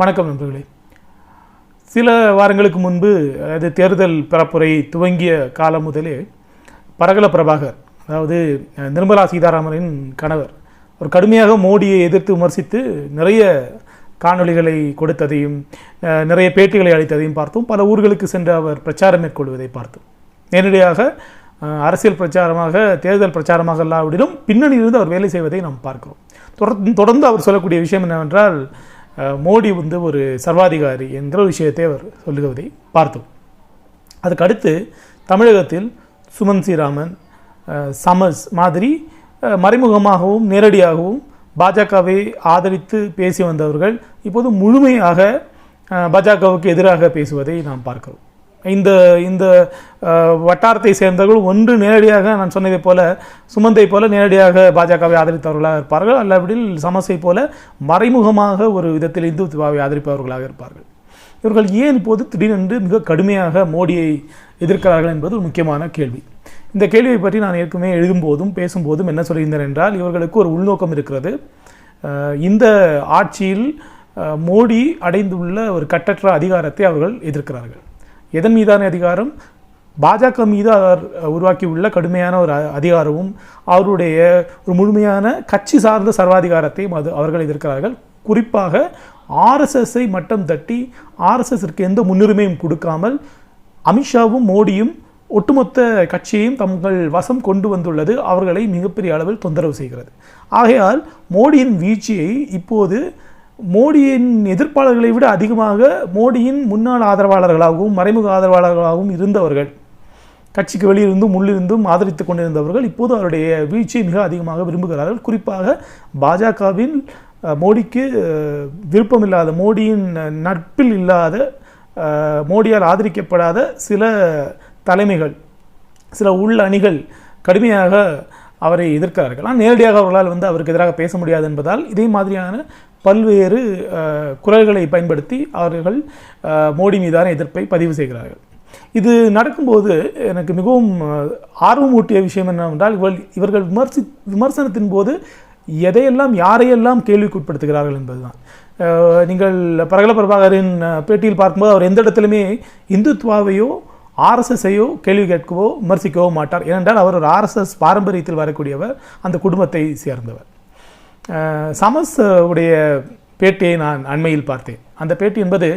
வணக்கம் நண்பர்களே. சில வாரங்களுக்கு முன்பு அதாவது தேர்தல் பரப்புரை துவங்கிய காலம் முதலே பரகல பிரபாகர் அதாவது நிர்மலா சீதாராமனின் கணவர் ஒரு கடுமையாக மோடியை எதிர்த்து விமர்சித்து நிறைய காணொளிகளை கொடுத்ததையும் நிறைய பேட்டிகளை அளித்ததையும் பார்த்தோம். பல ஊர்களுக்கு சென்று அவர் பிரச்சாரம் மேற்கொள்வதை பார்த்தோம். நேரடியாக அரசியல் பிரச்சாரமாக தேர்தல் பிரச்சாரமாக இல்லாவிடிலும் பின்னணியிலிருந்து அவர் வேலை செய்வதை நாம் பார்க்கிறோம். தொடர்ந்து தொடர்ந்து அவர் சொல்லக்கூடிய விஷயம் என்னவென்றால் மோடி வந்து ஒரு சர்வாதிகாரி என்கிற ஒரு விஷயத்தை அவர் சொல்லுவதை பார்த்தோம். அதுக்கடுத்து தமிழகத்தில் சுமன் ஸ்ரீராமன் சமஸ் மாதிரி மறைமுகமாகவும் நேரடியாகவும் பாஜகவை ஆதரித்து பேசி வந்தவர்கள் இப்போது முழுமையாக பாஜகவுக்கு எதிராக பேசுவதை நாம் பார்க்கிறோம். இந்த இந்த வட்டாரத்தை சேர்ந்தவர்கள் ஒன்று நேரடியாக நான் சொன்னதைப் போல சுமந்தை போல நேரடியாக பாஜகவை ஆதரித்தவர்களாக இருப்பார்கள் அல்லாவிடில் சமஸை போல மறைமுகமாக ஒரு விதத்தில் இந்துத்துவாவை ஆதரிப்பவர்களாக இருப்பார்கள். இவர்கள் ஏன் இப்போது திடீரென்று மிக கடுமையாக மோடியை எதிர்க்கிறார்கள் என்பது ஒரு முக்கியமான கேள்வி. இந்த கேள்வியை பற்றி நான் ஏற்கனவே எழுதும்போதும் பேசும்போதும் என்ன சொல்லியிருந்தேன் என்றால் இவர்களுக்கு ஒரு உள்நோக்கம் இருக்கிறது. இந்த ஆட்சியில் மோடி அடைந்துள்ள ஒரு கட்டற்ற அதிகாரத்தை அவர்கள் எதிர்க்கிறார்கள். எதன் மீதான அதிகாரம்? பாஜக மீது அவர் உருவாக்கியுள்ள கடுமையான ஒரு அ- அதிகாரமும் அவருடைய ஒரு முழுமையான கட்சி சார்ந்த சர்வாதிகாரத்தையும் அது அவர்கள் எதிர்க்கிறார்கள். குறிப்பாக ஆர்எஸ்எஸ்ஸை மட்டம் தட்டி ஆர்எஸ்எஸ்ற்கு எந்த முன்னுரிமையும் கொடுக்காமல் அமித்ஷாவும் மோடியும் ஒட்டுமொத்த கட்சியையும் தங்கள் வசம் கொண்டு வந்துள்ளது. அவர்களை மிகப்பெரிய அளவில் தொந்தரவு செய்கிறது. ஆகையால் மோடியின் வீழ்ச்சியை இப்போது மோடியின் எதிர்ப்பாளர்களை விட அதிகமாக மோடியின் முன்னாள் ஆதரவாளர்களாகவும் மறைமுக ஆதரவாளர்களாகவும் இருந்தவர்கள். கட்சிக்கு வெளியிருந்தும் உள்ளிருந்தும் ஆதரித்து கொண்டிருந்தவர்கள் இப்போது அவருடைய வீழ்ச்சியை மிக அதிகமாக விரும்புகிறார்கள். குறிப்பாக பாஜகவின் மோடிக்கு விருப்பமில்லாத மோடியின் நட்பில் இல்லாத மோடியால் ஆதரிக்கப்படாத சில தலைமைகள் சில உள் அணிகள் கடுமையாக அவரை எதிர்க்கிறார்கள். ஆனால் நேரடியாக அவர்களால் வந்து அவருக்கு எதிராக பேச முடியாது என்பதால் இதே மாதிரியான பல்வேறு குரல்களை பயன்படுத்தி அவர்கள் மோடி மீதான எதிர்ப்பை பதிவு செய்கிறார்கள். இது நடக்கும்போது எனக்கு மிகவும் ஆர்வமூட்டிய விஷயம் என்னவென்றால் இவர்கள் இவர்கள் விமர்சி விமர்சனத்தின் போது எதையெல்லாம் யாரையெல்லாம் கேள்விக்குட்படுத்துகிறார்கள் என்பதுதான். நீங்கள் பரகல பிரபாகரின் பேட்டியில் பார்க்கும்போது அவர் எந்த இடத்துலையுமே இந்துத்வாவையோ ஆர்எஸ்எஸ்ஸையோ கேள்வி கேட்கவோ விமர்சிக்கவோ மாட்டார். ஏனென்றால் அவர் ஒரு ஆர்எஸ்எஸ் பாரம்பரியத்தில் வரக்கூடியவர் அந்த குடும்பத்தை சேர்ந்தவர். சமஸ் உடைய பேட்டியை நான் அண்மையில் பார்த்தேன். அந்த பேட்டி என்பது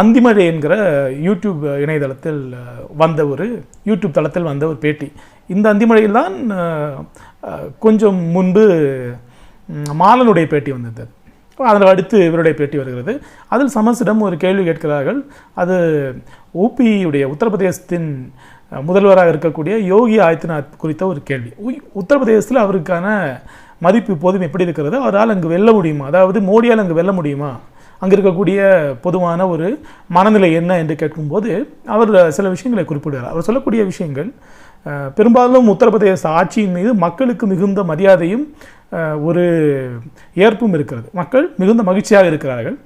அந்திமழை என்கிற யூடியூப் இணையதளத்தில் வந்த ஒரு யூடியூப் தளத்தில் வந்த ஒரு பேட்டி. இந்த அந்திமழையில் தான் கொஞ்சம் முன்பு மாலனுடைய பேட்டி வந்தது. அதில் அடுத்து இவருடைய பேட்டி வருகிறது. அதில் சமஸிடம் ஒரு கேள்வி கேட்கிறார்கள். அது ஓபியுடைய உத்தரப்பிரதேசத்தின் முதல்வராக இருக்கக்கூடிய யோகி ஆதித்யநாத் குறித்த ஒரு கேள்வி. உத்தரப்பிரதேசத்தில் அவருக்கான மதிப்பு இப்போதும் எப்படி இருக்கிறது அவரால் அங்கு வெல்ல முடியுமா? அதாவது மோடியால் அங்கு வெல்ல முடியுமா? அங்கே இருக்கக்கூடிய பொதுவான ஒரு மனநிலை என்ன என்று கேட்கும்போது அவர் சில விஷயங்களை குறிப்பிடுகிறார். அவர் சொல்லக்கூடிய விஷயங்கள் பெரும்பாலும் உத்தரப்பிரதேச ஆட்சியின் மீது மக்களுக்கு மிகுந்த மரியாதையும் ஒரு ஏற்பும் இருக்கிறது. மக்கள் மிகுந்த மகிழ்ச்சியாக இருக்கிறார்கள்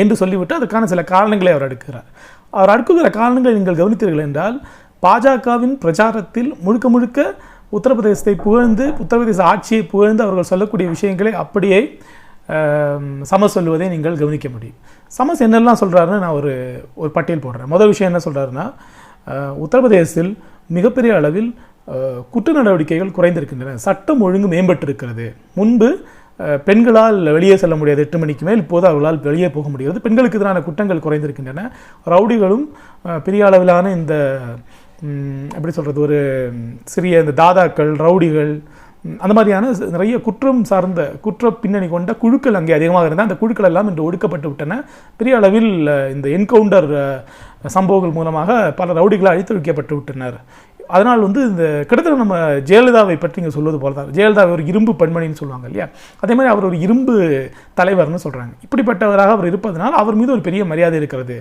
என்று சொல்லிவிட்டு அதுக்கான சில காரணங்களை அவர் அடுக்குகிறார் அவர் அடுக்குகிற காரணங்களை நீங்கள் கவனித்தீர்கள் என்றால் பாஜகவின் பிரச்சாரத்தில் முழுக்க முழுக்க உத்தரப்பிரதேசத்தை புகழ்ந்து உத்தரப்பிரதேச ஆட்சியை புகழ்ந்து அவர்கள் சொல்லக்கூடிய விஷயங்களை அப்படியே சமஸ் சொல்லுவதை நீங்கள் கவனிக்க முடியும். சமஸ் என்னெல்லாம் சொல்கிறாருன்னு நான் ஒரு ஒரு பட்டியல் போடுறேன். முதல் விஷயம் என்ன சொல்கிறாருன்னா உத்தரப்பிரதேசத்தில் மிகப்பெரிய அளவில் குற்ற நடவடிக்கைகள் குறைந்திருக்கின்றன. சட்டம் ஒழுங்கு மேம்பட்டிருக்கிறது. முன்பு பெண்களால் வெளியே செல்ல முடியாது. எட்டு மணிக்கு மேல் இப்போது அவர்களால் வெளியே போக முடியாது. பெண்களுக்கு எதிரான குற்றங்கள் குறைந்திருக்கின்றன. ரவுடிகளும் பெரிய அளவிலான இந்த எப்படி சொல்கிறது ஒரு சிறிய இந்த தாதாக்கள் ரவுடிகள் அந்த மாதிரியான நிறைய குற்றம் சார்ந்த குற்ற பின்னணி கொண்ட குழுக்கள் அங்கே அதிகமாக இருந்தால் அந்த குழுக்கள் எல்லாம் இன்று ஒடுக்கப்பட்டு விட்டன. பெரிய அளவில் இந்த என்கவுண்டர் சம்பவங்கள் மூலமாக பல ரவுடிகளை அழித்து வைக்கப்பட்டு விட்டனர். அதனால் வந்து இந்த கிட்டத்தட்ட நம்ம ஜெயலலிதாவை பற்றி இங்கே சொல்வது போல தான் ஜெயலலிதா ஒரு இரும்பு பெண்மணின்னு சொல்லுவாங்க இல்லையா? அதே மாதிரி அவர் ஒரு இரும்பு தலைவர்னு சொல்கிறாங்க இப்படிப்பட்டவராக அவர் இருப்பதனால் அவர் மீது ஒரு பெரிய மரியாதை இருக்கிறது.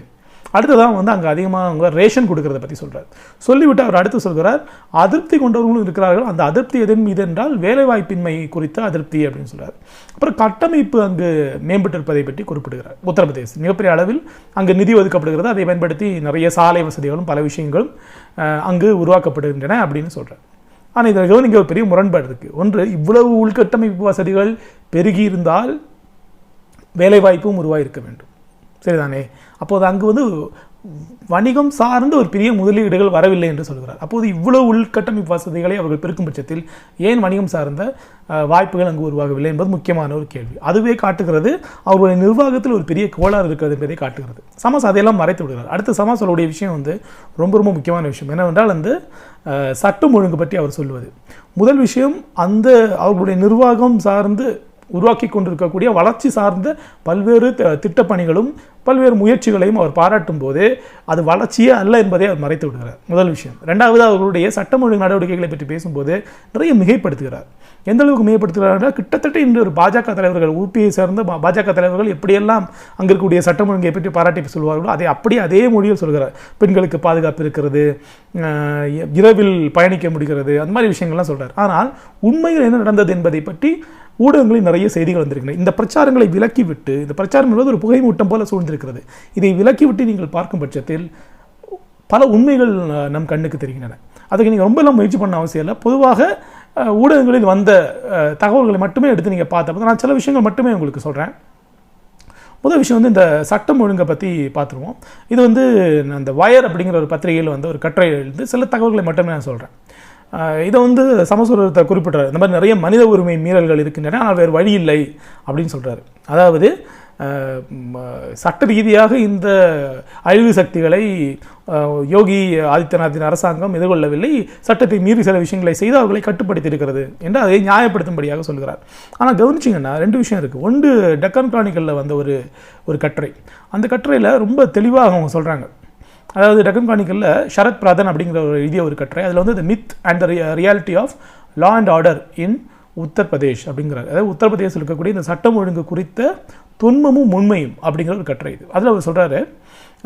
அடுத்ததான் வந்து அங்கே அதிகமாக அவங்க ரேஷன் கொடுக்கறத பற்றி சொல்கிறார் சொல்லிவிட்டு அவர் அடுத்து சொல்கிறார் அதிருப்தி கொண்டவர்களும் இருக்கிறார்கள். அந்த அதிருப்தி எதன் மீது என்றால் வேலைவாய்ப்பின்மை குறித்த அதிருப்தி அப்படின்னு சொல்கிறார் அப்புறம் கட்டமைப்பு அங்கு மேம்பட்டிருப்பதை பற்றி குறிப்பிடுகிறார். உத்தரப்பிரதேசம். மிகப்பெரிய அளவில் அங்கு நிதி ஒதுக்கப்படுகிறது. அதை பயன்படுத்தி நிறைய சாலை வசதிகளும் பல விஷயங்களும் அங்கு உருவாக்கப்படுகின்றன அப்படின்னு சொல்கிறார் ஆனால் இதில் கவனிக்க ஒரு பெரிய முரண்பாடு இருக்குது ஒன்று இவ்வளவு உள்கட்டமைப்பு வசதிகள் பெருகி இருந்தால் வேலைவாய்ப்பும் உருவாயிருக்க வேண்டும். சரிதானே? அப்போது அங்கு வந்து வணிகம் சார்ந்த ஒரு பெரிய முதலீடுகள் வரவில்லை என்று சொல்கிறார். அப்போது இவ்வளவு உள்கட்டமைப்பு வசதிகளை அவர்கள் பெருக்கும் பட்சத்தில் ஏன் வணிகம் சார்ந்த வாய்ப்புகள் அங்கு உருவாகவில்லை என்பது முக்கியமான ஒரு கேள்வி. அதுவே காட்டுகிறது அவர்களுடைய நிர்வாகத்தில் ஒரு பெரிய கோளாறு இருக்கிறது என்பதை காட்டுகிறது. சமாஸ் அதையெல்லாம் மறைத்து விடுகிறார். அடுத்து சமாசோடைய விஷயம் வந்து ரொம்ப ரொம்ப முக்கியமான விஷயம். என்னவென்றால் வந்து சட்டம் ஒழுங்கு பற்றி அவர் சொல்வது. முதல் விஷயம் அந்த அவர்களுடைய நிர்வாகம் சார்ந்து உருவாக்கி கொண்டிருக்கக்கூடிய வளர்ச்சி சார்ந்த பல்வேறு த- திட்டப்பணிகளும் பல்வேறு முயற்சிகளையும் அவர் பாராட்டும் போது அது வளர்ச்சியே அல்ல என்பதை அவர் மறைத்து விடுகிறார். முதல் விஷயம். ரெண்டாவது அவர்களுடைய சட்டம் ஒழுங்கு நடவடிக்கைகளை பற்றி பேசும்போது நிறைய மிகைப்படுத்துகிறார். எந்த அளவுக்கு மிகைப்படுத்துகிறார் கிட்டத்தட்ட இன்று ஒரு பாஜக தலைவர்கள் உபியை சேர்ந்த பாஜக தலைவர்கள் எப்படியெல்லாம் அங்கே இருக்கக்கூடிய சட்டம் ஒழுங்கை பற்றி பாராட்டி சொல்வார்களோ அதை அப்படியே அதே மொழியில் சொல்கிறார். பெண்களுக்கு பாதுகாப்பு இருக்கிறது இரவில் பயணிக்க முடிகிறது அந்த மாதிரி விஷயங்கள்லாம் சொல்கிறார் ஆனால் உண்மையில் என்ன நடந்தது என்பதை பற்றி ஊடகங்களில் நிறைய செய்திகள் வந்திருக்கின்றன. இந்த பிரச்சாரங்களை விலக்கிவிட்டு இந்த பிரச்சாரம் என்பது ஒரு புகை மூட்டம் போல சூழ்ந்திருக்கிறது. இதை விலக்கிவிட்டு நீங்கள் பார்க்கும் பட்சத்தில் பல உண்மைகள் நம் கண்ணுக்கு தெரிகின்றன. அதுக்கு நீங்கள் ரொம்பலாம் முயற்சி பண்ண அவசியம் இல்லை. பொதுவாக ஊடகங்களில் வந்த தகவல்களை மட்டுமே எடுத்து நீங்கள் பார்த்தப்போ நான் சில விஷயங்கள் மட்டுமே உங்களுக்கு சொல்கிறேன் முதல் விஷயம் வந்து இந்த சட்டம் ஒழுங்கை பற்றி பார்த்துருவோம். இது வந்து நான் வயர் அப்படிங்கிற ஒரு பத்திரிகையில் வந்து ஒரு கட்டுரை எழுந்து சில தகவல்களை மட்டுமே நான் சொல்கிறேன் இதை வந்து சமஸ்வரத்தை குறிப்பிட்றாரு. இந்த மாதிரி நிறைய மனித உரிமை மீறல்கள் இருக்கின்றன ஆனால் வேறு வழி இல்லை அப்படின்னு சொல்கிறாரு அதாவது சட்ட ரீதியாக இந்த அழிவு சக்திகளை யோகி ஆதித்யநாத்தின் அரசாங்கம் எதிர்கொள்ளவில்லை. சட்டத்தை மீறி சில விஷயங்களை செய்து அவர்களை கட்டுப்படுத்தி இருக்கிறது என்று அதை நியாயப்படுத்தும்படியாக சொல்கிறார். ஆனால் கவனிச்சிங்கன்னா ரெண்டு விஷயம் இருக்குது ஒன்று டெக்கன் கிரானிக்கலில் வந்த ஒரு ஒரு கட்டுரை. அந்த கட்டுரையில் ரொம்ப தெளிவாக அவங்க சொல்கிறாங்க அதாவது டக்கன் கிரானிக்கலில் ஷரத் பிரதன் அப்படிங்கிற ஒரு எழுதிய ஒரு கட்டுரை. அதில் வந்து the myth and the reality of law and order in Uttar Pradesh அப்படிங்கிறார். அதாவது உத்தரப்பிரதேசில் இருக்கக்கூடிய இந்த சட்டம் ஒழுங்கு குறித்த துன்பமும் உண்மையும் அப்படிங்கிற ஒரு கட்டுரை இது. அதில் அவர் சொல்கிறாரு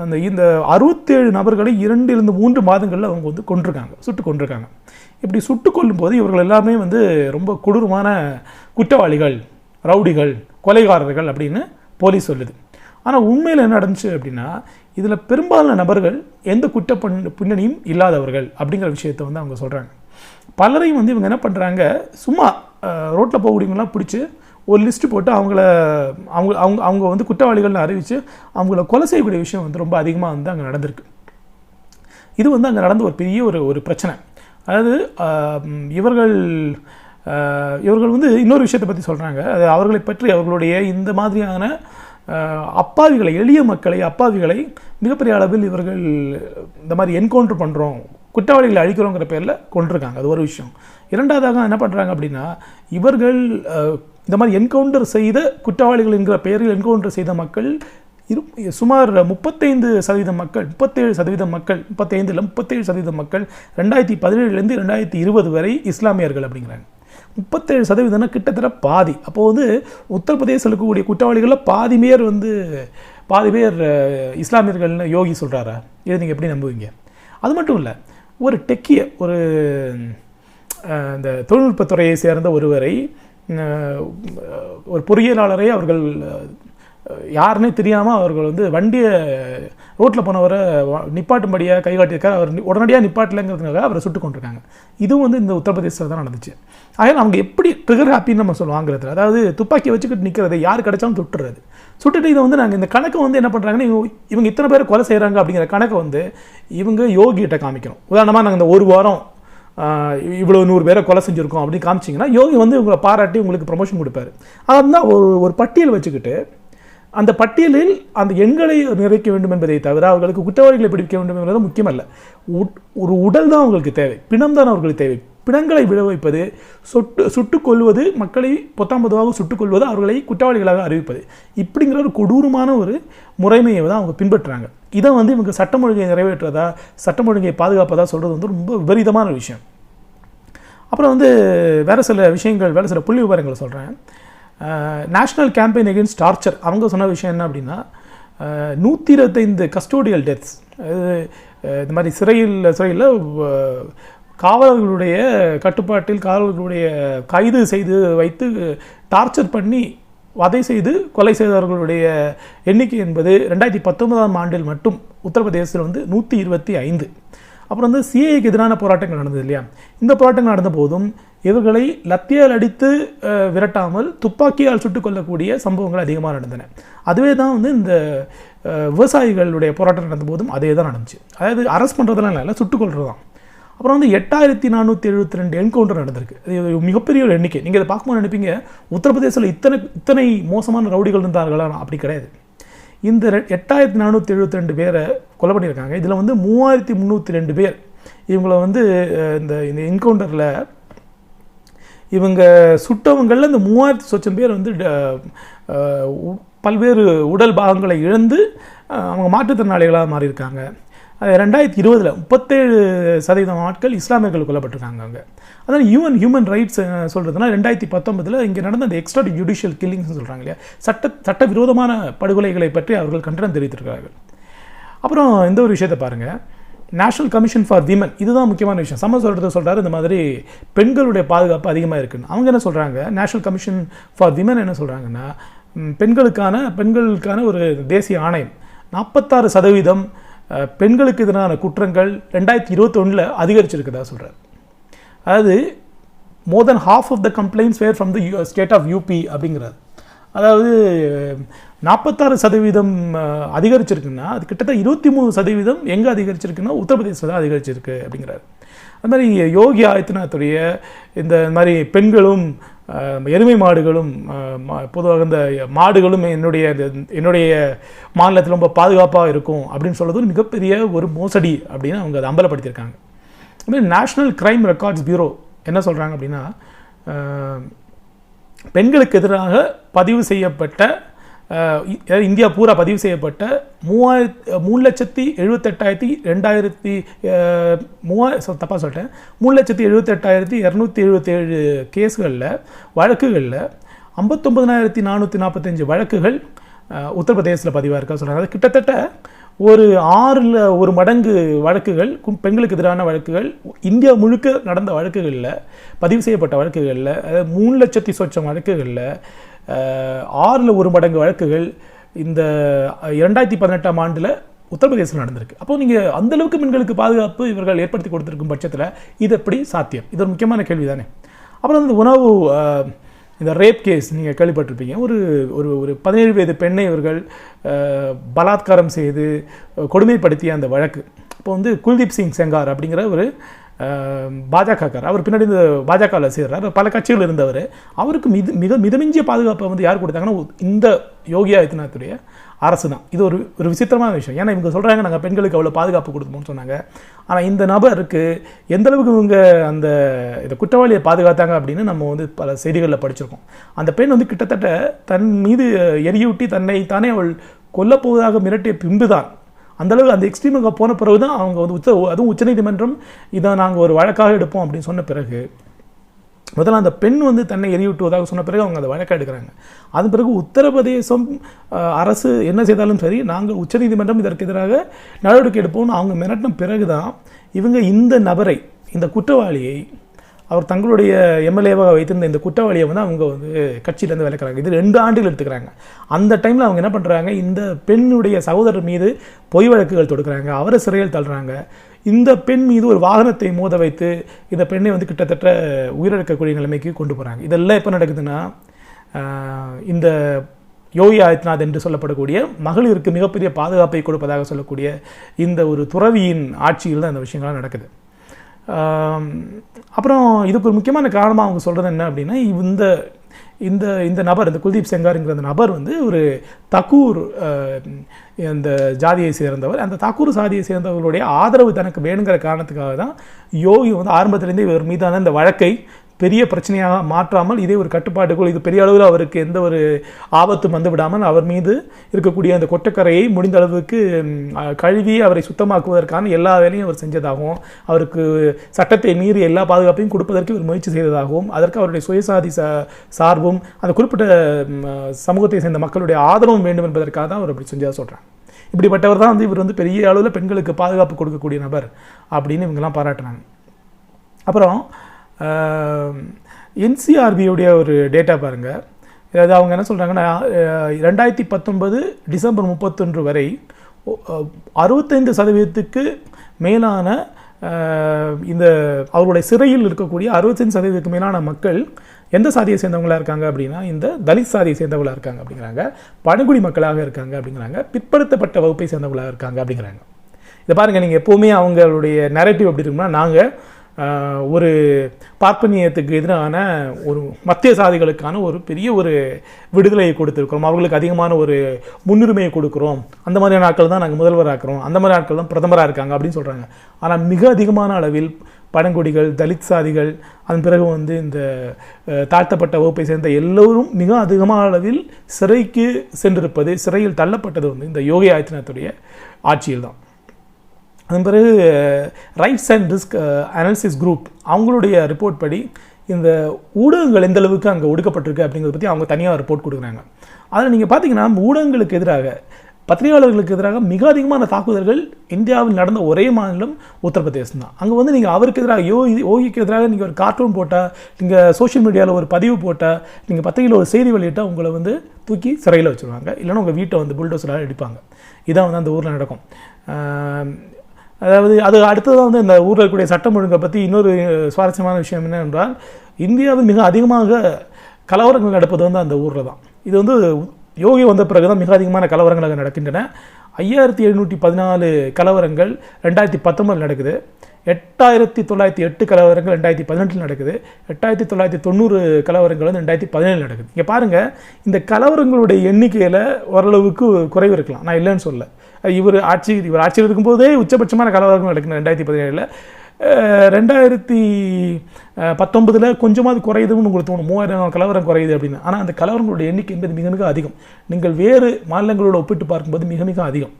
அந்த இந்த அறுபத்தேழு நபர்களை இரண்டிலிருந்து மூன்று மாதங்களில் அவங்க வந்து கொண்டிருக்காங்க சுட்டு கொண்டிருக்காங்க இப்படி சுட்டு கொல்லும்போது இவர்கள் எல்லாமே வந்து ரொம்ப கொடூரமான குற்றவாளிகள் ரவுடிகள் கொலைகாரர்கள் அப்படின்னு போலீஸ் சொல்லுது. ஆனால் உண்மையில் என்ன நடந்துச்சு அப்படின்னா இதில் பெரும்பாலான நபர்கள் எந்த குற்ற பின்னணியும் இல்லாதவர்கள் அப்படிங்கிற விஷயத்தை வந்து அவங்க சொல்கிறாங்க பலரையும் வந்து இவங்க என்ன பண்ணுறாங்க சும்மா ரோட்டில் போகக்கூடியவங்களாம் பிடிச்சி ஒரு லிஸ்ட்டு போட்டு அவங்கள அவங்க அவங்க அவங்க வந்து குற்றவாளிகள்னு அறிவித்து அவங்கள கொலை செய்யக்கூடிய விஷயம் வந்து ரொம்ப அதிகமாக வந்து அங்கே நடந்திருக்கு. இது வந்து அங்கே நடந்த ஒரு பெரிய ஒரு ஒரு பிரச்சனை. அதாவது இவர்கள் இவர்கள் வந்து இன்னொரு விஷயத்தை பற்றி சொல்கிறாங்க அது அவர்களை பற்றி அவர்களுடைய இந்த மாதிரியான அப்பாவிகளை எளிய மக்களை அப்பாவிகளை மிகப்பெரிய அளவில் இவர்கள் இந்த மாதிரி என்கவுண்டர் பண்ணுறோம் குற்றவாளிகளை அழிக்கிறோங்கிற பேரில் கொண்டிருக்காங்க அது ஒரு விஷயம். இரண்டாவதாக என்ன பண்ணுறாங்க அப்படின்னா இவர்கள் இந்த மாதிரி என்கவுண்டர் செய்த குற்றவாளிகள் என்கிற பெயரில் என்கவுண்டர் செய்த மக்கள் இரு சுமார் முப்பத்தைந்து சதவீதம் மக்கள் முப்பத்தேழு சதவீதம் மக்கள் முப்பத்தைந்தில் முப்பத்தேழு சதவீதம் மக்கள் ரெண்டாயிரத்தி பதினேழுலேருந்து ரெண்டாயிரத்தி இருபது வரை இஸ்லாமியர்கள் அப்படிங்கிறாங்க. முப்பத்தேழு சதவீதம்னா கிட்டத்தட்ட பாதி. அப்போது வந்து உத்தரப்பிரதேசத்தில் இருக்கக்கூடிய குற்றவாளிகளில் பாதி பேர் வந்து பாதி பேர் இஸ்லாமியர்கள்னு யோகி சொல்கிறாரா இதை நீங்கள் எப்படி நம்புவீங்க? அது மட்டும் இல்லை ஒரு டெக்கிய ஒரு இந்த தொழில்நுட்பத்துறையை சேர்ந்த ஒருவரை ஒரு பொறியியலாளரை அவர்கள் யாருன்னே தெரியாமல் அவர்கள் வந்து வண்டியை ரோட்டில் போனவரை நிப்பாட்டும்படியாக கை காட்டியிருக்காரு அவர் உடனடியாக நிப்பாட்டலைங்கிறதுனால அவரை சுட்டு கொண்டிருக்காங்க இதுவும் வந்து இந்த உத்தரப்பிரதேசத்தில் தான் நடந்துச்சு. அதனால் அவங்க எப்படி ட்ரிகர் ஹாப்பின்னு நம்ம சொல்லுவோம் ஆங்கிலத்தில் அதாவது துப்பாக்கி வச்சுக்கிட்டு நிற்கிறது யார் கிடைச்சாலும் சுட்டுறது. சுட்டுட்டு இதை வந்து நாங்கள் இந்த கணக்கை வந்து என்ன பண்ணுறாங்கன்னா இவங்க இவங்க இத்தனை பேர் கொலை செய்கிறாங்க அப்படிங்கிற கணக்கை வந்து இவங்க யோகிகிட்ட காமிக்கணும். உதாரணமாக நாங்கள் இந்த ஒரு வாரம் இவ்வளோ நூறு பேரை கொலை செஞ்சுருக்கோம் அப்படின்னு காமிச்சிங்கன்னா யோகி வந்து உங்களை பாராட்டி உங்களுக்கு ப்ரமோஷன் கொடுப்பாரு. அதான் ஒரு ஒரு பட்டியல் வச்சுக்கிட்டு அந்த பட்டியலில் அந்த எண்களை நிறைக்க வேண்டும் என்பதை தவிர அவர்களுக்கு குற்றவாளிகளை பிடிக்க வேண்டும் என்பது முக்கியமல்ல. உட்- ஒரு உடல் தான் அவங்களுக்கு தேவை. பிணம் தான் அவர்களுக்கு தேவை. பிணங்களை விழ வைப்பது சொட்டு சுட்டுக் கொள்வது மக்களை பொத்தாம் பொதுவாக சுட்டுக் கொள்வது அவர்களை குற்றவாளிகளாக அறிவிப்பது. இப்படிங்கிற ஒரு கொடூரமான ஒரு முறைமையை தான் அவங்க பின்பற்றுறாங்க. இதை வந்து இவங்க சட்டம் ஒழுங்கை நிறைவேற்றுறதா சட்டம் ஒழுங்கை பாதுகாப்பதா சொல்கிறது வந்து ரொம்ப விபரீதமான விஷயம். அப்புறம் வந்து வேறு சில விஷயங்கள் வேறு சில புள்ளி விவரங்களை சொல்கிறேன் நேஷ்னல் கேம்பெயின் எகென்ஸ்ட் டார்ச்சர் அவங்க சொன்ன விஷயம் என்ன அப்படின்னா நூற்றி இருபத்தைந்து கஸ்டோடியல் டெத்ஸ் இந்த மாதிரி சிறையில் சிறையில் காவலர்களுடைய கட்டுப்பாட்டில் காவலர்களுடைய கைது செய்து வைத்து டார்ச்சர் பண்ணி வதை செய்து கொலை செய்தவர்களுடைய எண்ணிக்கை என்பது ரெண்டாயிரத்தி பத்தொன்பதாம் ஆண்டில் மட்டும் உத்தரப்பிரதேசத்தில் வந்து நூற்றி இருபத்தி ஐந்து. அப்புறம் வந்து சிஏக்கு எதிரான போராட்டங்கள் நடந்தது இல்லையா? இந்த போராட்டங்கள் நடந்த போதும் இவர்களை லத்தியால் அடித்து விரட்டாமல் துப்பாக்கியால் சுட்டுக் கொள்ளக்கூடிய சம்பவங்கள் அதிகமாக நடந்தன. அதுவே தான் வந்து இந்த விவசாயிகளுடைய போராட்டம் நடந்தபோதும் அதே தான் நடந்துச்சு. அதாவது அரெஸ்ட் பண்ணுறதுலாம் இல்லை சுட்டுக் கொள்றது தான் அப்புறம் வந்து எட்டாயிரத்தி நானூற்றி எழுபத்தி ரெண்டு என்கவுண்டர் நடந்திருக்கு. இது ஒரு மிகப்பெரிய ஒரு எண்ணிக்கை. நீங்கள் இதை பார்க்கும்போது நினைப்பீங்க உத்தரப்பிரதேசத்தில் இத்தனை இத்தனை மோசமான ரவுடிகள் இருந்தார்களா? அப்படி கிடையாது. இந்த எட்டாயிரத்தி நானூற்றி எழுபத்தி ரெண்டு பேரை கொலை பண்ணியிருக்காங்க. இதில் வந்து மூவாயிரத்தி முந்நூற்றி ரெண்டு பேர் இவங்கள வந்து இந்த இந்த என்கவுண்டரில் இவங்க சுட்டவங்களில் இந்த மூவாயிரத்தி சொச்சம் பேர் வந்து ட- உ- பல்வேறு உடல் பாகங்களை இழந்து அவங்க மாற்றுத்திறனாளிகளாக மாறியிருக்காங்க. அது ரெண்டாயிரத்தி இருபதில் முப்பத்தேழு சதவீதம் ஆட்கள் இஸ்லாமியர்கள் கொல்லப்பட்டிருக்காங்க அங்கே. அதான் யூஎன் ஹியூமன் ரைட்ஸ் சொல்கிறதுனா ரெண்டாயிரத்தி பத்தொன்பதில் இங்கே நடந்த அந்த எக்ஸ்ட்ரா ஜுடிஷியல் கில்லிங்ஸ் சொல்கிறாங்க இல்லையா? சட்ட சட்டவிரோதமான படுகொலைகளை பற்றி அவர்கள் கண்டனம் தெரிவித்திருக்கிறார்கள். அப்புறம் இந்த ஒரு விஷயத்தை பாருங்கள் நேஷனல் கமிஷன் ஃபார் விமன் இதுதான் முக்கியமான விஷயம். சம்ம சொல்கிறது சொல்கிறாரு இந்த மாதிரி பெண்களுடைய பாதுகாப்பு அதிகமாக இருக்குன்னு அவங்க என்ன சொல்கிறாங்க நேஷனல் கமிஷன் ஃபார் விமன் என்ன சொல்கிறாங்கன்னா பெண்களுக்கான பெண்களுக்கான ஒரு தேசிய ஆணையம். நாற்பத்தாறு சதவீதம் பெண்களுக்கு எதிரான குற்றங்கள் ரெண்டாயிரத்தி இருபத்தொன்னில் அதிகரிச்சிருக்குதா சொல்கிறார் அதாவது more than half of the complaints were from the state of UP அப்படிங்கிறார். அதாவது நாற்பத்தாறு சதவீதம் அதிகரிச்சிருக்குன்னா அது கிட்டத்தட்ட இருபத்தி மூணு சதவீதம் எங்கே அதிகரிச்சிருக்குன்னா உத்தரப்பிரதேசத்தில் தான் அதிகரிச்சிருக்கு அப்படிங்கிறார். அது மாதிரி யோகி ஆதித்யநாத்துடைய இந்த மாதிரி பெண்களும் எருமை மாடுகளும் மா- பொதுவாக இந்த மாடுகளும் என்னுடைய என்னுடைய மாநிலத்தில் ரொம்ப பாதுகாப்பாக இருக்கும் அப்படின்னு சொல்கிறது மிகப்பெரிய ஒரு மோசடி அப்படின்னு அவங்க அதை அம்பலப்படுத்தியிருக்காங்க. அதுமாதிரி நேஷ்னல் கிரைம் ரெக்கார்ட்ஸ் பியூரோ என்ன சொல்கிறாங்க அப்படின்னா பெண்களுக்கு எதிராக பதிவு செய்யப்பட்ட அதாவது இந்தியா பூரா பதிவு செய்யப்பட்ட மூவாயிரத்தி மூணு லட்சத்தி எழுபத்தெட்டாயிரத்தி ரெண்டாயிரத்தி மூவா மூவாயிரம் தப்பாக சொல்லிட்டேன். மூணு லட்சத்தி எழுபத்தெட்டாயிரத்தி இரநூத்தி எழுபத்தேழு கேஸ்களில் வழக்குகளில் ஐம்பத்தொம்பதனாயிரத்தி நானூற்றி நாற்பத்தஞ்சு வழக்குகள் உத்தரப்பிரதேசத்தில் பதிவாக இருக்கா சொல்கிறாங்க அது கிட்டத்தட்ட ஒரு ஆறில் ஒரு மடங்கு வழக்குகள் பெண்களுக்கு எதிரான வழக்குகள் இந்தியா முழுக்க நடந்த வழக்குகளில் பதிவு செய்யப்பட்ட வழக்குகளில் அதாவது மூணு லட்சத்தி சொச்சம் வழக்குகளில் ஆறில் ஒரு மடங்கு வழக்குகள் இந்த இரண்டாயிரத்தி பதினெட்டாம் ஆண்டில் உத்தரப்பிரதேசத்தில் நடந்திருக்கு. அப்போ நீங்கள் அந்தளவுக்கு பெண்களுக்கு பாதுகாப்பு இவர்கள் ஏற்படுத்தி கொடுத்துருக்கும் பட்சத்தில் இது எப்படி சாத்தியம்? இது ஒரு முக்கியமான கேள்வி தானே அப்புறம் இந்த உணவு இந்த ரேப் கேஸ் நீங்கள் கேள்விப்பட்டிருப்பீங்க. ஒரு ஒரு ஒரு பதினேழு வயது பெண்ணை இவர்கள் பலாத்காரம் செய்து கொடுமைப்படுத்திய அந்த வழக்கு. இப்போ வந்து குல்தீப் சிங் செங்கார் அப்படிங்கிற ஒரு பாஜகக்கார் அவர் பின்னாடி இந்த பாஜகவில் சேர்றார். பல கட்சிகள் இருந்தவர். அவருக்கு மித மிக மிதமிஞ்சிய பாதுகாப்பை வந்து யார் கொடுத்தாங்கன்னா இந்த யோகி ஆதித்யநாத்துடைய அரசு தான். இது ஒரு ஒரு விசித்திரமான விஷயம். ஏன்னா இவங்க சொல்கிறாங்க நாங்கள் பெண்களுக்கு அவ்வளோ பாதுகாப்பு கொடுப்போம்னு சொன்னாங்க. ஆனால் இந்த நபருக்கு எந்தளவுக்கு இவங்க அந்த இதை குற்றவாளியை பாதுகாத்தாங்க அப்படின்னு நம்ம வந்து பல செய்திகளில் படிச்சிருக்கோம். அந்த பெண் வந்து கிட்டத்தட்ட தன் மீது எரியூட்டி தன்னை தானே அவள் கொல்லப்போவதாக மிரட்டிய பின்பு தான் அந்தளவுக்கு அந்த எக்ஸ்ட்ரீமுக்கு போன பிறகு தான் அவங்க வந்து உச்ச அதுவும் உச்சநீதிமன்றம் இதை நாங்கள் ஒரு வழக்காக எடுப்போம் அப்படின்னு சொன்ன பிறகு முதல்ல அந்த பெண் வந்து தன்னை எரியூட்டுவதாக சொன்ன பிறகு அவங்க அதை வழக்காக எடுக்கிறாங்க. அதன் பிறகு உத்தரப்பிரதேசம் அரசு என்ன செய்தாலும் சரி நாங்கள் உச்சநீதிமன்றம் இதற்கு எதிராக நடவடிக்கை எடுப்போம்னு அவங்க மிரட்டின பிறகு தான் இவங்க இந்த நபரை இந்த குற்றவாளியை அவர் தங்களுடைய எம்எல்ஏவாக வைத்திருந்த இந்த குற்றவாளியை வந்து அவங்க வந்து கட்சியிலேருந்து விளக்குறாங்க இது ரெண்டு ஆண்டுகள் எடுத்துக்கிறாங்க. அந்த டைமில் அவங்க என்ன பண்ணுறாங்க இந்த பெண்ணுடைய சகோதரர் மீது பொய் வழக்குகள் தொடுக்கிறாங்க. அவரை சிறையில் தள்ளுறாங்க. இந்த பெண் மீது ஒரு வாகனத்தை மோத வைத்து இந்த பெண்ணை வந்து கிட்டத்தட்ட உயிரிழக்கக்கூடிய நிலைமைக்கு கொண்டு போகிறாங்க இதெல்லாம் எப்போ நடக்குதுன்னா இந்த யோகி ஆதித்யநாத் என்று சொல்லப்படக்கூடிய மகளிருக்கு மிகப்பெரிய பாதுகாப்பை கொடுப்பதாக சொல்லக்கூடிய இந்த ஒரு துறவியின் ஆட்சியில் தான் இந்த விஷயங்கள்லாம் நடக்குது. அப்புறம் இதுக்கு ஒரு முக்கியமான காரணமாக அவங்க சொல்கிறது என்ன அப்படின்னா இந்த இந்த இந்த நபர் இந்த குல்தீப் செங்காருங்கிற அந்த நபர் வந்து ஒரு தக்கூர் அந்த இந்த ஜாதியை சேர்ந்தவர். அந்த தக்கூர் சாதியை சேர்ந்தவர்களுடைய ஆதரவு தனக்கு வேணுங்கிற காரணத்துக்காக தான் யோகி வந்து ஆரம்பத்திலேருந்தே இவர் மீதான இந்த வழக்கை பெரிய பிரச்சனையாக மாற்றாமல் இதே ஒரு கட்டுப்பாட்டுக்குள் இது பெரிய அளவில் அவருக்கு எந்த ஒரு ஆபத்தும் வந்து விடாமல் அவர் மீது இருக்கக்கூடிய அந்த கொட்டக்கரையை முடிந்த அளவுக்கு கழுவி அவரை சுத்தமாக்குவதற்கான எல்லா வேலையும் அவர் செஞ்சதாகவும் அவருக்கு சட்டத்தை மீறி எல்லா பாதுகாப்பையும் கொடுப்பதற்கு இவர் முயற்சி செய்ததாகவும் அதற்கு அவருடைய சுயசாதி சார்பும் அந்த குறிப்பிட்ட சமூகத்தை சேர்ந்த மக்களுடைய ஆதரவும் வேண்டும் என்பதற்காக தான் அவர் அப்படி செஞ்சதாக சொல்கிறாங்க இப்படிப்பட்டவர் தான் வந்து இவர் வந்து பெரிய அளவில் பெண்களுக்கு பாதுகாப்பு கொடுக்கக்கூடிய நபர் அப்படின்னு இவங்கெல்லாம் பாராட்டுறாங்க அப்புறம் என்சிஆர்பியுடைய ஒரு டேட்டா பாருங்கள் அதாவது அவங்க என்ன சொல்கிறாங்கன்னா ரெண்டாயிரத்தி பத்தொன்பது டிசம்பர் முப்பத்தொன்று வரை அறுபத்தைந்து சதவீதத்துக்கு மேலான இந்த அவருடைய சிறையில் இருக்கக்கூடிய அறுபத்தஞ்சு சதவீதத்துக்கு மேலான மக்கள் எந்த சாதியை சேர்ந்தவங்களாக இருக்காங்க அப்படின்னா இந்த தலித் சாதியை சேர்ந்தவங்களாக இருக்காங்க அப்படிங்கிறாங்க. பழங்குடி மக்களாக இருக்காங்க அப்படிங்கிறாங்க. பிற்படுத்தப்பட்ட வகுப்பை சேர்ந்தவங்களாக இருக்காங்க அப்படிங்கிறாங்க. இதை பாருங்கள் நீங்கள் எப்போவுமே அவங்களுடைய நேரட்டிவ் எப்படி இருக்கும்னா நாங்கள் ஒரு பார்ப்பனியத்துக்கு எதிரான ஒரு மத்திய சாதிகளுக்கான ஒரு பெரிய ஒரு விடுதலையை கொடுத்துருக்கிறோம். அவர்களுக்கு அதிகமான ஒரு முன்னுரிமையை கொடுக்குறோம். அந்த மாதிரியான ஆட்கள் தான் நாங்கள் முதல்வராக்குறோம் அந்த மாதிரி ஆட்கள் தான் பிரதமராக இருக்காங்க அப்படின்னு சொல்கிறாங்க ஆனால் மிக அதிகமான அளவில் பழங்குடிகள் தலித் சாதிகள் அதன் பிறகு வந்து இந்த தாழ்த்தப்பட்ட வகுப்பை சேர்ந்த எல்லோரும் மிக அதிகமான அளவில் சிறைக்கு சென்றிருப்பது சிறையில் தள்ளப்பட்டது வந்து இந்த யோகி ஆதித்யநாத்துடைய ஆட்சியில் தான் அதன் பிறகு rights and risk analysis group அவங்களுடைய ரிப்போர்ட் படி இந்த ஊடகங்கள் எந்த அளவுக்கு அங்கே ஒடுக்கப்பட்டிருக்கு அப்படிங்கிறத பற்றி அவங்க தனியாக ரிப்போர்ட் கொடுக்குறாங்க. அதில் நீங்கள் பார்த்தீங்கன்னா ஊடகங்களுக்கு எதிராக பத்திரிகையாளர்களுக்கு எதிராக மிக அதிகமான தாக்குதல்கள் இந்தியாவில் நடந்த ஒரே மாநிலம் உத்தரப்பிரதேசம் தான். அங்கே வந்து நீங்கள் அவருக்கு எதிராக யோகி யோகிக்கு எதிராக நீங்கள் ஒரு கார்ட்டூன் போட்டால் நீங்கள் சோஷியல் மீடியாவில் ஒரு பதிவு போட்டால் நீங்கள் பத்திரிகையில் ஒரு செய்தி வெளியிட்டால் உங்களை வந்து தூக்கி சிறையில் வச்சுருவாங்க. இல்லைன்னா உங்கள் வீட்டை வந்து புல்டோசராக அடிப்பாங்க இதான் வந்து அந்த ஊரில் நடக்கும். அதாவது அது அடுத்ததாக வந்து இந்த ஊரில் இருக்கக்கூடிய சட்டம் ஒழுங்கை பற்றி இன்னொரு சுவாரஸ்யமான விஷயம் என்ன என்றால் இந்தியாவில் மிக அதிகமாக கலவரங்கள் நடப்பது வந்து அந்த ஊரில் தான். இது வந்து யோகி வந்த பிறகு தான் மிக அதிகமான கலவரங்கள் அங்கே நடக்கின்றன. ஐயாயிரத்தி எழுநூற்றி பதினாலு கலவரங்கள் ரெண்டாயிரத்தி பத்தொம்பதில் நடக்குது. எட்டாயிரத்தி தொள்ளாயிரத்தி எட்டு கலவரங்கள் ரெண்டாயிரத்தி பதினெட்டில் நடக்குது. எட்டாயிரத்தி தொள்ளாயிரத்தி தொண்ணூறு கலவரங்கள் வந்து ரெண்டாயிரத்தி பதினேழு நடக்குது. இங்கே பாருங்கள் இந்த கலவரங்களுடைய எண்ணிக்கையில் ஓரளவுக்கு குறைவு இருக்கலாம். நான் இல்லைன்னு சொல்ல இவர் ஆட்சி இவர் ஆட்சியில் இருக்கும்போதே உச்சபட்சமான கலவரங்கள் நடக்குது ரெண்டாயிரத்தி பதினேழில். ரெண்டாயிரத்தி பத்தொன்பதில் கொஞ்சமாவது குறையுதுன்னு உங்களுக்கு தோணும். மூவாயிரம் கலவரம் குறையுது அப்படின்னு. ஆனால் அந்த கலவரங்களுடைய எண்ணிக்கை என்பது மிக மிக அதிகம். நீங்கள் வேறு மாநிலங்களோட ஒப்பிட்டு பார்க்கும்போது மிக மிக அதிகம்.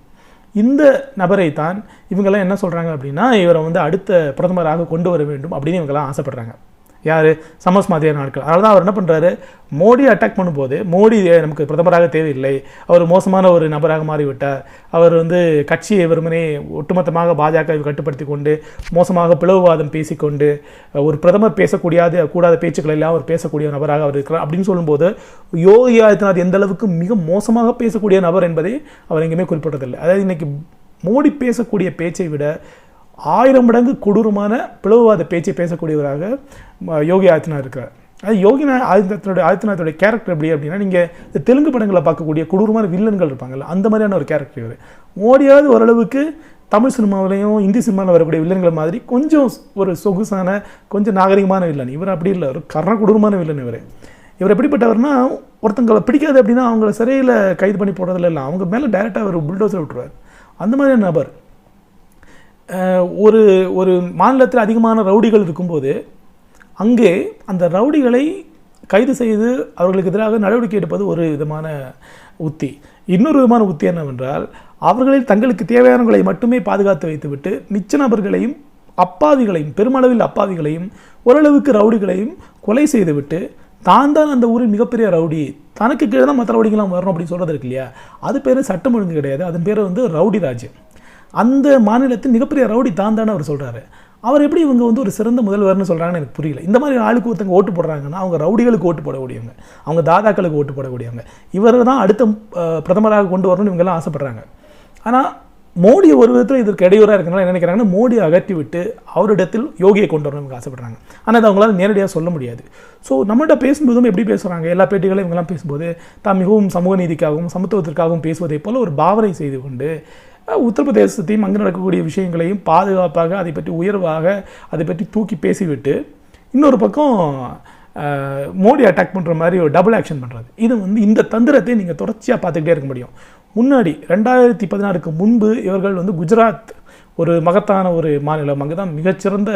இந்த நபரை தான் இவங்கெல்லாம் என்ன சொல்கிறாங்க அப்படின்னா இவரை வந்து அடுத்த பிரதமராக கொண்டு வர வேண்டும் அப்படின்னு இவங்கெல்லாம் ஆசைப்படுறாங்க. யார்? சமஸ் மாதிரியான நாட்கள் அதனால தான் அவர் என்ன பண்ணுறாரு மோடி அட்டாக் பண்ணும்போது மோடி நமக்கு பிரதமராக தேவையில்லை. அவர் மோசமான ஒரு நபராக மாறிவிட்டார். அவர் வந்து கட்சியை வெறுமனே ஒட்டுமொத்தமாக பாஜக கட்டுப்படுத்தி கொண்டு மோசமாக பிளவுவாதம் பேசிக்கொண்டு ஒரு பிரதமர் பேசக்கூடியாத கூடாத பேச்சுக்களை எல்லாம் அவர் பேசக்கூடிய நபராக அவர் இருக்கிறார். அப்படின்னு சொல்லும்போது யோகி ஆதித்யநாத் எந்த அளவுக்கு மிக மோசமாக பேசக்கூடிய நபர் என்பதை அவர் எங்கேயுமே குறிப்பிட்டதில்லை. அதாவது இன்னைக்கு மோடி பேசக்கூடிய பேச்சை விட ஆயிரம் மடங்கு கொடூரமான பிளவுவாத பேச்சை பேசக்கூடியவராக யோகி ஆதித்யநாத் இருக்கிறார். அது யோகி நா- ஆதித்யநாத்தோட ஆதித்யநாத்தோட கேரக்டர் எப்படி அப்படின்னா நீங்கள் இந்த தெலுங்கு படங்களை பார்க்கக்கூடிய கொடூரமான வில்லன்கள் இருப்பாங்கல்ல அந்த மாதிரியான ஒரு கேரக்டர் இவர். மோடியாவது ஓரளவுக்கு தமிழ் சினிமாவிலையும் இந்தி சினிமாவில் வரக்கூடிய வில்லன்கள் மாதிரி கொஞ்சம் ஒரு சொகுசான கொஞ்சம் நாகரிகமான வில்லன். இவர் அப்படி இல்லை ஒரு கர்ண கொடூரமான வில்லன் இவர். இவர் எப்படிப்பட்டவர்னா ஒருத்தங்களை பிடிக்காது அப்படின்னா அவங்கள சிறையில் கைது பண்ணி போடுறதுல இல்லை. அவங்க மேலே டைரெக்டாக ஒரு புல்டோசர் விட்டுருவார். அந்த மாதிரியான நபர். ஒரு ஒரு மாநிலத்தில் அதிகமான ரவுடிகள் இருக்கும்போது அங்கே அந்த ரவுடிகளை கைது செய்து அவர்களுக்கு எதிராக நடவடிக்கை எடுப்பது ஒரு விதமான உத்தி. இன்னொரு விதமான உத்தி என்னவென்றால் அவர்களில் தங்களுக்கு தேவையானவர்களை மட்டுமே பாதுகாத்து வைத்துவிட்டு மிச்ச நபர்களையும் அப்பாவிகளையும் பெருமளவில் அப்பாவிகளையும் ஓரளவுக்கு ரவுடிகளையும் கொலை செய்துவிட்டு தான் தான் அந்த ஊரின் மிகப்பெரிய ரவுடி தனக்கு கீழே தான் மற்ற ரவுடிகள்லாம் வரணும் அப்படின்னு சொல்கிறது இருக்கு இல்லையா? அது பேர் சட்டம் ஒழுங்கு கிடையாது. அதன் பேர் வந்து ரவுடி ராஜ்யம். அந்த மாநிலத்தின் மிகப்பெரிய ரவுடி தான் தானே அவர் சொல்கிறாரு அவர் எப்படி இவங்க வந்து ஒரு சிறந்த முதல்வர்னு சொல்கிறாங்கன்னு எனக்கு புரியல. இந்த மாதிரி ஆளுக்கு ஒருத்தங்க ஓட்டு போடுறாங்கன்னா அவங்க ரவுடிகளுக்கு ஓட்டு போடக்கூடியவங்க அவங்க தாதாக்களுக்கு ஓட்டு போடக்கூடியவங்க இவர் தான் அடுத்த பிரதமராக கொண்டு வரணும்னு இவங்கெல்லாம் ஆசைப்பட்றாங்க. ஆனால் மோடி ஒரு விதத்தில் இதற்கு இடையூறாக இருக்கிறனால என்ன நினைக்கிறாங்கன்னா மோடியை அகற்றி விட்டு அவரிடத்தில் யோகியை கொண்டு வரணும் இவங்க ஆசைப்படுறாங்க. ஆனால் அது அவங்களால நேரடியாக சொல்ல முடியாது. ஸோ நம்மகிட்ட பேசும்போதும் எப்படி பேசுகிறாங்க எல்லா பேட்டிகளும் இவங்கெல்லாம் பேசும்போது தான் மிகவும் சமூக நீதிக்காகவும் சமத்துவத்திற்காகவும் பேசுவதை போல் ஒரு பாவனை செய்து கொண்டு உத்தரப்பிரதேசத்தையும் அங்கே நடக்கக்கூடிய விஷயங்களையும் பாதுகாப்பாக அதை பற்றி உயர்வாக அதை பற்றி தூக்கி பேசிவிட்டு இன்னொரு பக்கம் மோடி அட்டாக் பண்ணுற மாதிரி ஒரு டபுள் ஆக்ஷன் பண்ணுறது இது வந்து இந்த தந்திரத்தை நீங்கள் தொடர்ச்சியாக பார்த்துக்கிட்டே இருக்க முடியும். முன்னாடி ரெண்டாயிரத்தி பதினாறுக்கு முன்பு இவர்கள் வந்து குஜராத் ஒரு மகத்தான ஒரு மாநிலம். அங்கே தான் மிகச்சிறந்த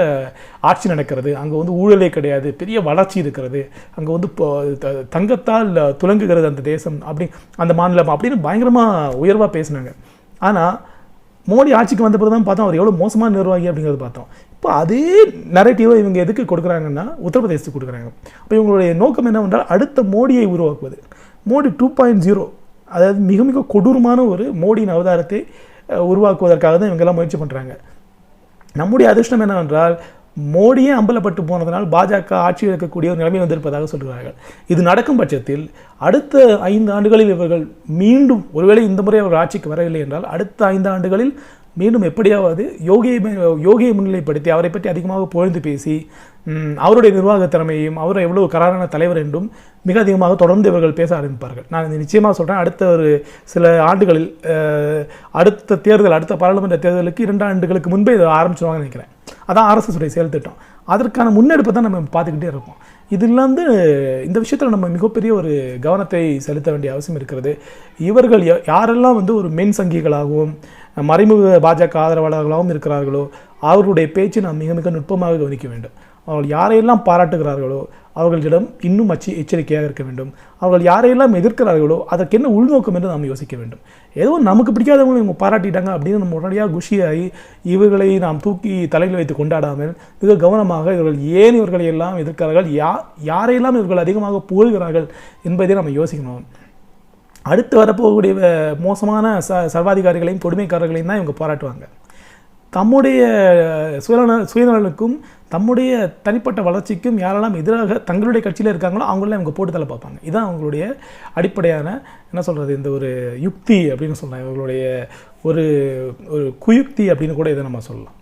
ஆட்சி நடக்கிறது. அங்கே வந்து ஊழலே கிடையாது. பெரிய வளர்ச்சி இருக்கிறது. அங்கே வந்து தங்கத்தால் துலங்குகிறது அந்த தேசம். அப்படி அந்த மாநிலம் அப்படின்னு பயங்கரமாக உயர்வாக பேசினாங்க. ஆனால் மோடி ஆட்சிக்கு வந்த பிறகு தான் பார்த்தோம் அவர் எவ்வளோ மோசமான நிர்வாகி அப்படிங்கிறது பார்த்தோம். இப்போ அதே நரேட்டிவை இவங்க எதுக்கு கொடுக்குறாங்கன்னா உத்தரப்பிரதேசத்துக்கு கொடுக்குறாங்க. அப்போ இவங்களுடைய நோக்கம் என்னவென்றால் அடுத்த மோடியை உருவாக்குவது. மோடி டூ பாயிண்ட் ஜீரோ அதாவது மிக மிக கொடூரமான ஒரு மோடியின் அவதாரத்தை உருவாக்குவதற்காக தான் இவங்கெல்லாம் முயற்சி பண்ணுறாங்க நம்முடைய அதிர்ஷ்டம் என்னவென்றால் மோடியே அம்பலப்பட்டு போனதனால் பாஜக ஆட்சியில் இருக்கக்கூடிய ஒரு நிலைமை வந்திருப்பதாக சொல்கிறார்கள். இது நடக்கும் பட்சத்தில் அடுத்த ஐந்து ஆண்டுகளில் இவர்கள் மீண்டும் ஒருவேளை இந்த முறை அவர்கள் ஆட்சிக்கு வரவில்லை என்றால் அடுத்த ஐந்து ஆண்டுகளில் மீண்டும் எப்படியாவது யோகியை யோகியை முன்னிலைப்படுத்தி அவரை பற்றி அதிகமாக புகழ்ந்து பேசி அவருடைய நிர்வாக திறமையையும் அவர் எவ்வளவு கராரான தலைவர் என்றும் மிக அதிகமாக தொடர்ந்து இவர்கள் பேச ஆரம்பிப்பார்கள். நான் இது நிச்சயமாக சொல்கிறேன் அடுத்த ஒரு சில ஆண்டுகளில் அடுத்த தேர்தல் அடுத்த பாராளுமன்ற தேர்தலுக்கு இரண்டு ஆண்டுகளுக்கு முன்பே இதை ஆரம்பிச்சுவாங்கன்னு நினைக்கிறேன். அதான் ஆர்எஸ்எஸ் செயல் திட்டம் அதற்கான முன்னெடுப்பை தான் நம்ம பார்த்துக்கிட்டே இருக்கோம். இதுலேருந்து இந்த விஷயத்தில் நம்ம மிகப்பெரிய ஒரு கவனத்தை செலுத்த வேண்டிய அவசியம் இருக்கிறது. இவர்கள் யா- யாரெல்லாம் வந்து ஒரு மென் சங்கிகளாகவும் மறைமுக பாஜக ஆதரவாளர்களாகவும் இருக்கிறார்களோ அவர்களுடைய பேச்சு நாம் மிக மிக நுட்பமாக கவனிக்க வேண்டும். அவர்கள் யாரையெல்லாம் பாராட்டுகிறார்களோ அவர்களிடம் இன்னும் அச்சு எச்சரிக்கையாக இருக்க வேண்டும். அவர்கள் யாரையெல்லாம் எதிர்க்கிறார்களோ அதற்கு என்ன உள்நோக்கம் என்று நாம் யோசிக்க வேண்டும். ஏதோ நமக்கு பிடிக்காதவங்களை இவங்க பாராட்டிட்டாங்க அப்படின்னு நம்ம உடனடியாக குஷியாகி இவர்களை நாம் தூக்கி தலையில் வைத்து கொண்டாடாமல் மிக கவனமாக இவர்கள் ஏன் இவர்களை எல்லாம் எதிர்க்கிறார்கள்? யா யாரையெல்லாம் இவர்கள் அதிகமாக புகழ்கிறார்கள் என்பதை நம்ம யோசிக்கணும். அடுத்து வரப்போகக்கூடிய மோசமான ச சர்வாதிகாரிகளையும் கொடுமைக்காரர்களையும் தான் இவங்க பாராட்டுவாங்க. தம்முடைய சுயநல சுயநலனுக்கும் தம்முடைய தனிப்பட்ட வளர்ச்சிக்கும் யாரெல்லாம் எதிராக தங்களுடைய கட்சியில் இருக்காங்களோ அவங்களாம் இவங்க போட்டு தலை பார்ப்பாங்க. இதுதான் அவங்களுடைய அடிப்படையான என்ன சொல்கிறது இந்த ஒரு யுக்தி அப்படின்னு சொல்லலாம் இவங்களுடைய ஒரு ஒரு குயுக்தி அப்படின்னு கூட இதை நம்ம சொல்லலாம்.